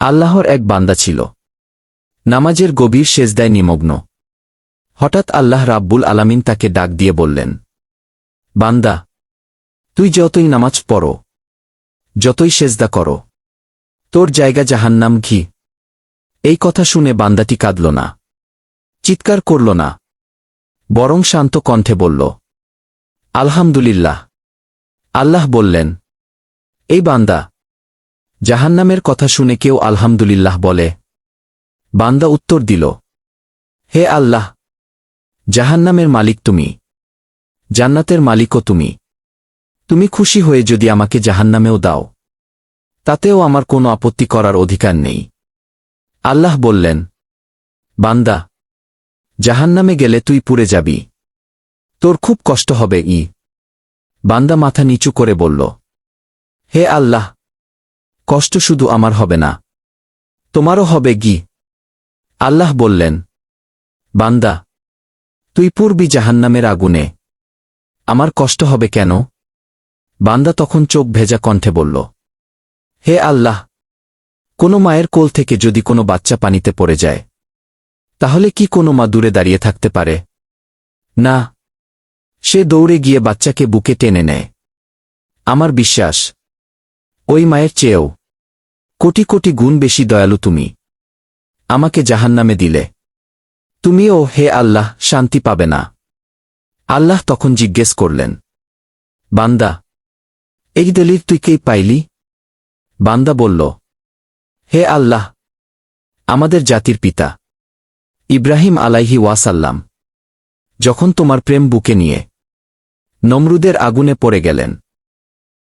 আল্লাহর এক বান্দা ছিল। নামাজের গভীর সেজদায় নিমগ্ন। হঠাৎ আল্লাহ রাব্বুল আলামিন তাকে ডাক দিয়ে বললেন, বান্দা, তুই যতই নামাজ পড়ো, যতই সেজদা করো, তোর জায়গা জাহান্নাম ঘি। এই কথা শুনে বান্দাটি কাঁদল না, চিৎকার করল না, বরং শান্ত কণ্ঠে বলল, আলহামদুলিল্লাহ। আল্লাহ বললেন, এই বান্দা জাহান্নামের কথা শুনে কেউ আলহামদুলিল্লাহ বলে। বান্দা উত্তর দিল, হে আল্লাহ, জাহান্নামের মালিক তুমি, জান্নাতের মালিকও তুমি। তুমি খুশি হয়ে যদি আমাকে জাহান্নামেও দাও, তাতেও আমার কোনো আপত্তি করার অধিকার নেই। আল্লাহ বললেন, বান্দা, জাহান্নামে গেলে তুই পুড়ে যাবি। তোর খুব কষ্ট হবে ই। বান্দা মাথা নিচু করে বলল, হে আল্লাহ কষ্ট শুধু আমার হবে না। তোমারও হবে গি। আল্লাহ বললেন, বান্দা, তুই পূর্বি জাহান্নামের আগুনে। আমার কষ্ট হবে কেন? বান্দা তখন চোখ ভেজা কণ্ঠে বলল, হে আল্লাহ, কোনো মায়ের কোল থেকে যদি কোনো বাচ্চা পানিতে পড়ে যায়, তাহলে কি কোনো মা দূরে দাঁড়িয়ে থাকতে পারে? না, সে দৌড়ে গিয়ে বাচ্চাকে বুকে টেনে নেয়। আমার বিশ্বাস, ওই মায়ের চেয়েও কোটি কোটি গুণ বেশি দয়ালু তুমি। আমাকে জাহান্নামে দিলে। তুমিও হে আল্লাহ, শান্তি পাবে না। আল্লাহ তখন জিজ্ঞেস করলেন, বান্দা, এই দলিল তুই কেই পাইলি? বান্দা বলল, হে আল্লাহ, আমাদের জাতির পিতা, ইব্রাহিম আলাইহি ওয়াসাল্লাম, যখন তোমার প্রেম বুকে নিয়ে নমরুদের আগুনে পড়ে গেলেন